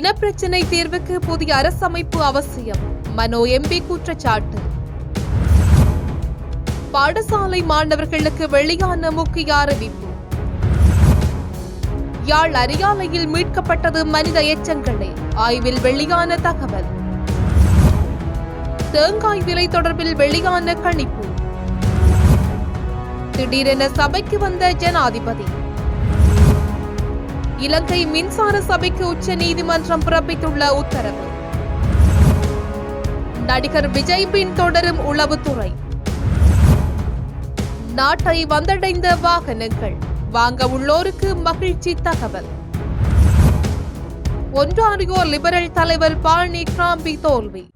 இனப்பிரச்சினை தீர்வுக்கு புதிய அரசமைப்பு அவசியம். மனோ எம்பி குற்றச்சாட்டு. பாடசாலை மாணவர்களுக்கு வெளியான முக்கிய அறிவிப்பு. யாழ் அரியாலையில் மீட்கப்பட்டது மனித எச்சங்களே. ஆய்வில் வெளியான தகவல். தேங்காய் விலை தொடர்பில் வெளியான கணிப்பு. திடீரென சபைக்கு வந்த ஜனாதிபதி. இலங்கை மின்சார சபைக்கு உச்ச நீதிமன்றம் பிறப்பித்துள்ள உத்தரவு. நடிகர் விஜய் பின் தொடரும் உளவுத்துறை. நாட்டை வந்தடைந்த வாகனங்கள். வாங்க உள்ளோருக்கு மகிழ்ச்சி தகவல். ஒன்றாரியோ லிபரல் தலைவர் பால்னி கிராம்பி தோல்வி.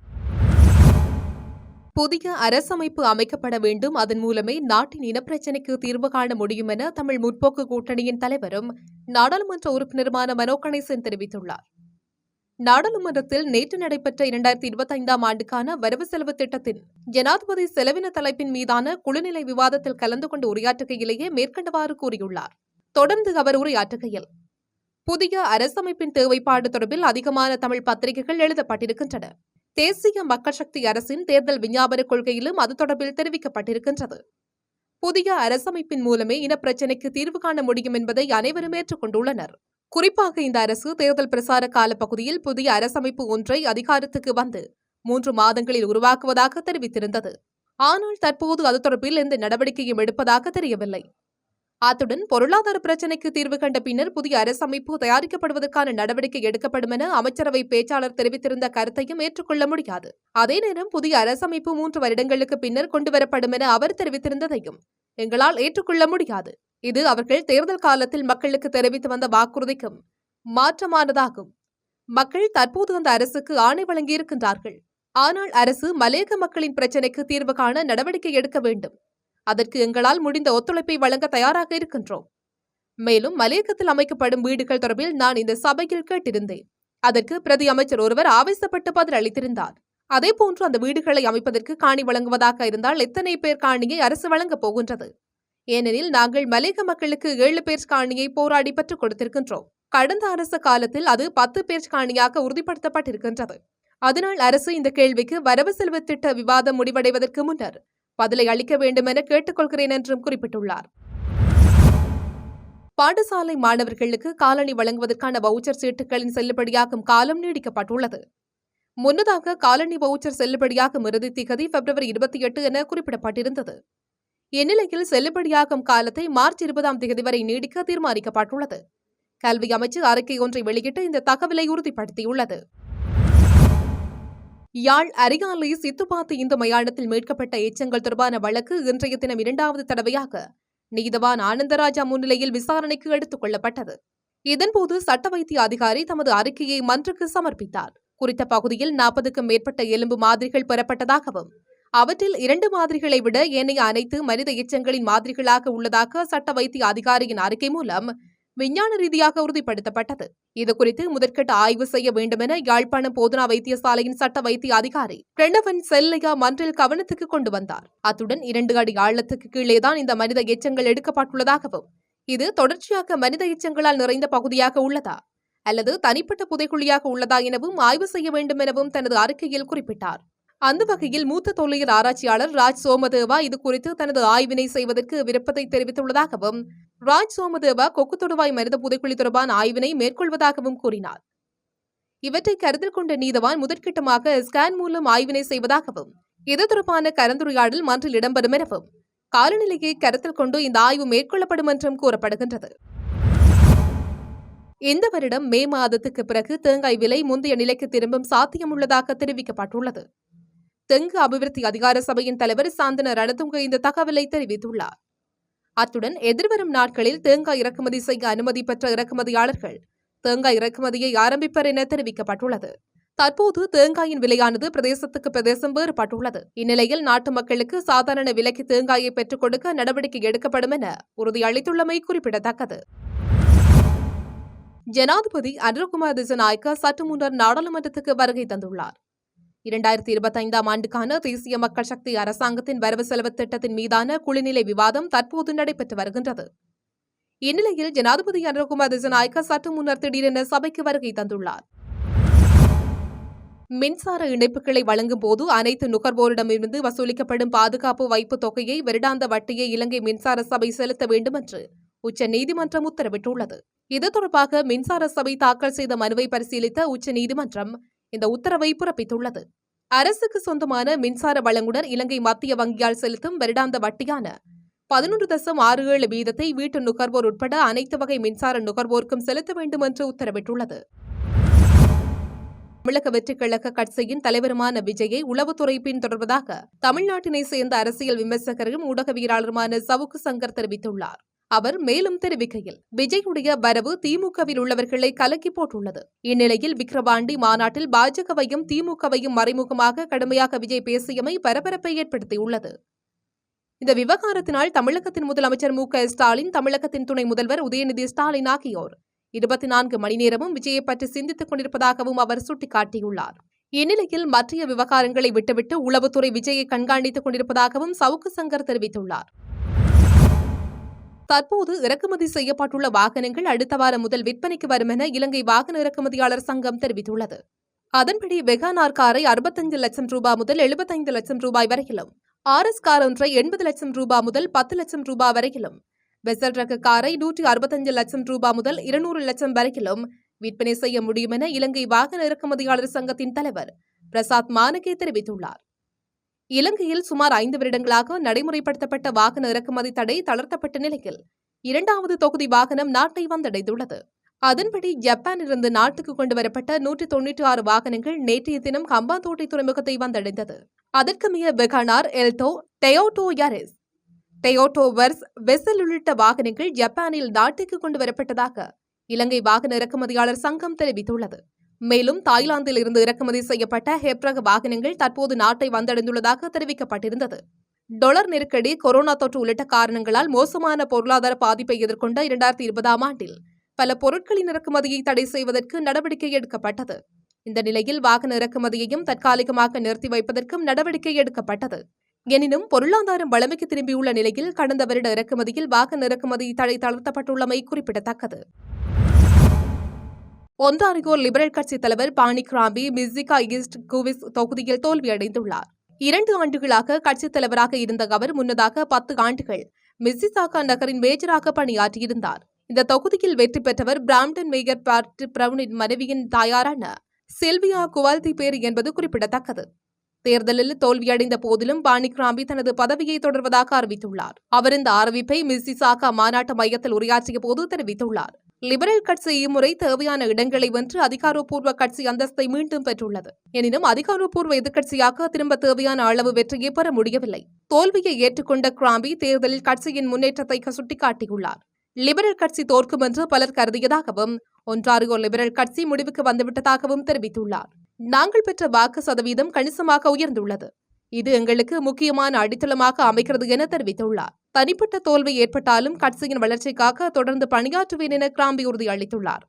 புதிய அரசமைப்பு அமைக்கப்பட வேண்டும். அதன் மூலமே நாட்டின் இனப்பிரச்சினைக்கு தீர்வு காண முடியும் என தமிழ் முற்போக்கு கூட்டணியின் தலைவரும் நாடாளுமன்ற உறுப்பினருமான மனோ கணேசன் தெரிவித்துள்ளார். நாடாளுமன்றத்தில் நேற்று நடைபெற்ற இரண்டாயிரத்தி இருபத்தைந்தாம் ஆண்டுக்கான வரவு செலவு திட்டத்தின் ஜனாதிபதி செலவின தலைப்பின் மீதான குழுநிலை விவாதத்தில் கலந்து கொண்டு உரையாற்றுகையிலேயே மேற்கண்டவாறு கூறியுள்ளார். தொடர்ந்து அவர் உரையாற்றுகையில் புதிய அரசமைப்பின் தேவைப்பாடு தொடர்பில் அதிகமான தமிழ் பத்திரிகைகள் எழுதப்பட்டிருக்கின்றன. தேசிய மக்கள் சக்தி அரசின் தேர்தல் விஞ்ஞாபன கொள்கையிலும் அது தொடர்பில் தெரிவிக்கப்பட்டிருக்கின்றது. புதிய அரசமைப்பின் மூலமே இனப்பிரச்சினைக்கு தீர்வு காண முடியும் என்பதை அனைவரும் ஏற்றுக்கொண்டுள்ளனர். குறிப்பாக இந்த அரசு தேர்தல் பிரசார கால பகுதியில் புதிய அரசமைப்பு ஒன்றை அதிகாரத்துக்கு வந்து மூன்று மாதங்களில் உருவாக்குவதாக தெரிவித்திருந்தது. ஆனால் தற்போது அது தொடர்பில் எந்த நடவடிக்கையும் எடுப்பதாக தெரியவில்லை. அத்துடன் பொருளாதார பிரச்சினைக்கு தீர்வு கண்ட பின்னர் புதிய அரசமைப்பு தயாரிக்கப்படுவதற்கான நடவடிக்கை எடுக்கப்படும் என அமைச்சரவை பேச்சாளர் தெரிவித்திருந்த கருத்தையும் ஏற்றுக்கொள்ள முடியாது. அதே நேரம் புதிய அரசமைப்பு மூன்று வருடங்களுக்கு பின்னர் கொண்டுவரப்படும் என அவர் தெரிவித்திருந்ததையும் எங்களால் ஏற்றுக்கொள்ள முடியாது. இது அவர்கள் தேர்தல் காலத்தில் மக்களுக்கு தெரிவித்து வந்த வாக்குறுதிக்கும் மாற்றமானதாகும். மக்கள் தற்போது அந்த அரசுக்கு ஆணை வழங்கியிருக்கின்றார்கள். ஆனால் அரசு மலையக மக்களின் பிரச்சினைக்கு தீர்வு காண நடவடிக்கை எடுக்க வேண்டும். அதற்கு எங்களால் முடிந்த ஒத்துழைப்பை வழங்க தயாராக இருக்கின்றோம். மேலும் மலையகத்தில் அமைக்கப்படும் வீடுகள் தொடர்பில் நான் இந்த சபையில் கேட்டிருந்தேன். அதற்கு பிரதி அமைச்சர் ஒருவர் ஆவேசப்பட்டு பதில் அளித்திருந்தார். அதே போன்று அந்த வீடுகளை அமைப்பதற்கு காணி வழங்குவதாக இருந்தால் எத்தனை பேர் காணியை அரசு வழங்கப் போகின்றது? ஏனெனில் நாங்கள் மலையக மக்களுக்கு ஏழு பேர் காணியை போராடி பெற்றுக் கொடுத்திருக்கின்றோம். கடந்த அரச காலத்தில் அது பத்து பேர் காணியாக உறுதிப்படுத்தப்பட்டிருக்கின்றது. அதனால் அரசு இந்த கேள்விக்கு வரவு செலவு திட்ட விவாதம் முடிவடைவதற்கு முன்னர் பதிலை அளிக்க வேண்டும் என கேட்டுக்கொள்கிறேன் என்றும் குறிப்பிட்டுள்ளார். பாடசாலை மாணவர்களுக்கு காலணி வழங்குவதற்கான வவுச்சர் சீட்டுகளின் செல்லுபடியாகும் காலம் நீடிக்கப்பட்டுள்ளது. முன்னதாக காலணி வவுச்சர் செல்லுபடியாகும் இறுதி திகதி பிப்ரவரி இருபத்தி எட்டு என குறிப்பிடப்பட்டிருந்தது. இந்நிலையில் செல்லுபடியாகும் காலத்தை மார்ச் இருபதாம் தேதி வரை நீடிக்க தீர்மானிக்கப்பட்டுள்ளது. கல்வி அமைச்சு அறிக்கை ஒன்றை வெளியிட்டு இந்த தகவலை உறுதிப்படுத்தியுள்ளது. யாழ் அரியாலை சித்துப்பாத்து இந்து மயானத்தில் மீட்கப்பட்ட எச்சங்கள் தொடர்பான வழக்கு இன்றைய தினம் இரண்டாவது தடவையாக நீதவான் ஆனந்தராஜா முன்னிலையில் விசாரணைக்கு எடுத்துக் கொள்ளப்பட்டது. இதன்போது சட்ட வைத்திய அதிகாரி தமது அறிக்கையை மன்றுக்கு சமர்ப்பித்தார். குறித்த பகுதியில் நாற்பதுக்கும் மேற்பட்ட எலும்பு மாதிரிகள் பெறப்பட்டதாகவும் அவற்றில் இரண்டு மாதிரிகளை விட ஏனைய அனைத்து மனித எச்சங்களின் மாதிரிகளாக உள்ளதாக சட்ட வைத்திய அதிகாரியின் அறிக்கை மூலம் விஞ்ஞான ரீதியாக உறுதிப்படுத்தப்பட்டது. இதுகுறித்து முதற்கட்ட ஆய்வு செய்ய வேண்டுமென யாழ்ப்பாணம் போதனா வைத்தியசாலையின் சட்ட வைத்திய அதிகாரி பிரணவன் செல்லையா மன்றில் கவனத்துக்கு கொண்டு வந்தார். அத்துடன் இரண்டு அடி ஆழத்துக்கு கீழேதான் இந்த மனித எச்சங்கள் எடுக்கப்பட்டுள்ளதாகவும் இது தொடர்ச்சியாக மனித எச்சங்களால் நிறைந்த பகுதியாக உள்ளதா அல்லது தனிப்பட்ட புதைக்குழியாக உள்ளதா எனவும் ஆய்வு செய்ய வேண்டும் எனவும் தனது அறிக்கையில் குறிப்பிட்டார். அந்த வகையில் மூத்த தொல்லியல் ஆராய்ச்சியாளர் ராஜ் சோமதேவா இது குறித்து தனது ஆய்வினை செய்வதற்கு விருப்பத்தை தெரிவித்துள்ளதாகவும் ராஜ் சோமதேவா கொக்கு தொடுவாய் மனித புதைக்குழி தொடர்பான ஆய்வினை மேற்கொள்வதாகவும் கூறினார். இவற்றை கருத்தில் கொண்ட நீதவான் முதற்கட்டமாக ஸ்கேன் மூலம் ஆய்வினை செய்வதாகவும் இது தொடர்பான கலந்துரையாடல் மன்றில் இடம்பெறும் எனவும் காலநிலையை கருத்தில் கொண்டு இந்த ஆய்வு மேற்கொள்ளப்படும் என்றும் கூறப்படுகின்றது. இந்த வருடம் மே மாதத்துக்கு பிறகு தேங்காய் விலை முந்தைய நிலைக்கு திரும்பும் சாத்தியம் உள்ளதாக தெரிவிக்கப்பட்டுள்ளது. தெங்கு அபிவிருத்தி அதிகார சபையின் தலைவர் சாந்தன ரணதுங்க இந்த தகவலை தெரிவித்துள்ளார். அத்துடன் எதிர்வரும் நாட்களில் தேங்காய் இறக்குமதி செய்ய அனுமதி பெற்ற இறக்குமதியாளர்கள் தேங்காய் இறக்குமதியை ஆரம்பிப்பர் என தெரிவிக்கப்பட்டுள்ளது. தற்போது தேங்காயின் விலையானது பிரதேசத்துக்கு பிரதேசம் வேறுபட்டுள்ளது. இந்நிலையில் நாட்டு மக்களுக்கு சாதாரண விலைக்கு தேங்காயை பெற்றுக் கொடுக்க நடவடிக்கை எடுக்கப்படும் என உறுதியளித்துள்ளமை குறிப்பிடத்தக்கது. ஜனாதிபதி அனுரகுமார் திசநாயக்க சற்று முன்னர் நாடாளுமன்றத்துக்கு வருகை தந்துள்ளார். இரண்டாயிரத்தி இருபத்தைந்தாம் ஆண்டுக்கான தேசிய மக்கள் சக்தி அரசாங்கத்தின் வரவு செலவு திட்டத்தின் மீதான குழுநிலை விவாதம் தற்போது நடைபெற்று வருகின்றது. இந்நிலையில் ஜனாதிபதி அனுரகுமார் திசநாயக்க சற்று முன்னர் திடீரென சபைக்கு வருகை தந்துள்ளார். மின்சார இணைப்புகளை வழங்கும் போது அனைத்து நுகர்வோரிடமிருந்து வசூலிக்கப்படும் பாதுகாப்பு வைப்பு தொகையை வருடாந்த வட்டியை இலங்கை மின்சார சபை செலுத்த வேண்டும் என்று உச்ச நீதிமன்றம் உத்தரவிட்டுள்ளது. இது தொடர்பாக மின்சார சபை தாக்கல் செய்த மனுவை பரிசீலித்த உச்ச நீதிமன்றம் இந்த உத்தரவை பிறப்பித்துள்ளது. அரசுக்கு சொந்தமான மின்சார வழங்குடன் இலங்கை மத்திய வங்கியால் செலுத்தும் வருடாந்த வட்டியான பதினொன்று தசம் ஆறு ஏழு வீதத்தை வீட்டு நுகர்வோர் உட்பட அனைத்து வகை மின்சார நுகர்வோருக்கும் செலுத்த வேண்டும் என்று உத்தரவிட்டுள்ளது. தமிழக வெற்றிக் கழக கட்சியின் தலைவருமான விஜயை உளவுத்துறை பின்தொடர்வதாக தமிழ்நாட்டினை சேர்ந்த அரசியல் விமர்சகரும் ஊடகவியலாளருமான சவுக்கு சங்கர் தெரிவித்துள்ளார். அவர் மேலும் தெரிவிக்கையில் விஜயுடைய வரவு திமுகவில் உள்ளவர்களை கலக்கி போட்டுள்ளது. இந்நிலையில் விக்கிரவாண்டி மாநாட்டில் பாஜகவையும் திமுகவையும் மறைமுகமாக கடுமையாக விஜய் பேசியமை பரபரப்பை ஏற்படுத்தியுள்ளது. இந்த விவகாரத்தினால் தமிழகத்தின் முதலமைச்சர் மு க ஸ்டாலின் தமிழகத்தின் துணை முதல்வர் உதயநிதி ஸ்டாலின் ஆகியோர் இருபத்தி நான்கு மணி நேரமும் விஜயை பற்றி சிந்தித்துக் கொண்டிருப்பதாகவும் அவர் சுட்டிக்காட்டியுள்ளார். இந்நிலையில் மற்ற விவகாரங்களை விட்டுவிட்டு உளவுத்துறை விஜயை கண்காணித்துக் கொண்டிருப்பதாகவும் சவுக்கு சங்கர் தெரிவித்துள்ளார். தற்போது இறக்குமதி செய்யப்பட்டுள்ள வாகனங்கள் அடுத்த வாரம் முதல் விற்பனைக்கு வரும் என இலங்கை வாகன இறக்குமதியாளர் சங்கம் தெரிவித்துள்ளது. அதன்படி வெகானார் காரை அறுபத்தைந்து லட்சம் ரூபாய் முதல் எழுபத்தைந்து லட்சம் ரூபாய் வரையிலும் ஆர்எஸ் கார் ஒன்றை எண்பது லட்சம் ரூபாய் முதல் பத்து லட்சம் ரூபாய் வரையிலும் வெசல் ரக காரை நூற்றி அறுபத்தஞ்சு லட்சம் ரூபாய் முதல் இருநூறு லட்சம் வரையிலும் விற்பனை செய்ய முடியும் என இலங்கை வாகன இறக்குமதியாளர் சங்கத்தின் தலைவர் பிரசாத் மானகே தெரிவித்துள்ளார். இலங்கையில் சுமார் ஐந்து வருடங்களாக நடைமுறைப்படுத்தப்பட்ட வாகன இறக்குமதி தடை தளர்த்தப்பட்ட நிலையில் இரண்டாவது தொகுதி வாகனம் நாட்டை வந்தடைந்துள்ளது. அதன்படி ஜப்பானிலிருந்து நாட்டுக்கு கொண்டு வரப்பட்ட நூற்றி தொன்னூற்றி ஆறு வாகனங்கள் நேற்றைய தினம் கம்பாந்தோட்டை துறைமுகத்தை வந்தடைந்தது. அதற்கு மிக Wagon R Alto Toyota Yaris. Toyota verse Vezel உள்ளிட்ட வாகனங்கள் ஜப்பானில் நாட்டுக்கு கொண்டு வரப்பட்டதாக இலங்கை வாகன இறக்குமதியாளர் சங்கம் தெரிவித்துள்ளது. மேலும் தாய்லாந்தில் இருந்து இறக்குமதி செய்யப்பட்ட ஹெப்ரக வாகனங்கள் தற்போது நாட்டை வந்தடைந்துள்ளதாக தெரிவிக்கப்பட்டிருந்தது. டொலர் நெருக்கடி கொரோனா தொற்று உள்ளிட்ட காரணங்களால் மோசமான பொருளாதார பாதிப்பை எதிர்கொண்ட இரண்டாயிரத்தி இருபதாம் ஆண்டில் பல பொருட்களின் இறக்குமதியை தடை செய்வதற்கு நடவடிக்கை எடுக்கப்பட்டது. இந்த நிலையில் வாகன இறக்குமதியையும் தற்காலிகமாக நிறுத்தி வைப்பதற்கும் நடவடிக்கை எடுக்கப்பட்டது. எனினும் பொருளாதாரம் வளமைக்கு திரும்பியுள்ள நிலையில் கடந்த வருட இறக்குமதியில் வாகன இறக்குமதி தடை தளர்த்தப்பட்டுள்ளமை குறிப்பிடத்தக்கது. ஒன்டாரியோ லிபரல் கட்சி தலைவர் பானி கிராம்பி மிஸ்ஸிகா ஈஸ்ட் குவிஸ் தொகுதியில் தோல்வியடைந்துள்ளார். இரண்டு ஆண்டுகளாக கட்சித் தலைவராக இருந்த அவர் முன்னதாக பத்து ஆண்டுகள் மிஸ்ஸிசாகா நகரின் மேஜராக பணியாற்றியிருந்தார். இந்த தொகுதியில் வெற்றி பெற்றவர் பிராம்டன் மேயர் பார்ட் பிரவுனின் மனைவியின் தாயாரான செல்வியா குவால்தி பேர் என்பது குறிப்பிடத்தக்கது. தேர்தலில் தோல்வியடைந்த போதிலும் பாணிகிராம்பி தனது பதவியை தொடர்வதாக அறிவித்துள்ளார். அவர் இந்த அறிவிப்பை மிஸ்ஸிசாகா மாநாட்டு மையத்தில் உரையாற்றிய போது தெரிவித்துள்ளார். லிபரல் கட்சி இம்முறை தேவையான இடங்களை வென்று அதிகாரப்பூர்வ கட்சி அந்தஸ்தை மீண்டும் பெற்றுள்ளது. எனினும் அதிகாரப்பூர்வ எதிர்க்கட்சியாக திரும்ப தேவையான அளவு வெற்றியை பெற முடியவில்லை. தோல்வியை ஏற்றுக்கொண்ட கிராம்பி தேர்தலில் கட்சியின் முன்னேற்றத்தை சுட்டிக்காட்டியுள்ளார். லிபரல் கட்சி தோற்கும் என்று பலர் கருதியதாகவும் ஒன்றாரியோ லிபரல் கட்சி முடிவுக்கு வந்துவிட்டதாகவும் தெரிவித்துள்ளார். நாங்கள் பெற்ற வாக்கு சதவீதம் கணிசமாக உயர்ந்துள்ளது. இது எங்களுக்கு முக்கியமான அடித்தளமாக அமைகிறது என தெரிவித்துள்ளார். தனிப்பட்ட தோல்வி ஏற்பட்டாலும் கட்சியின் வளர்ச்சிக்காக தொடர்ந்து பணியாற்றுவேன் என கிராம்பி உறுதி அளித்துள்ளார்.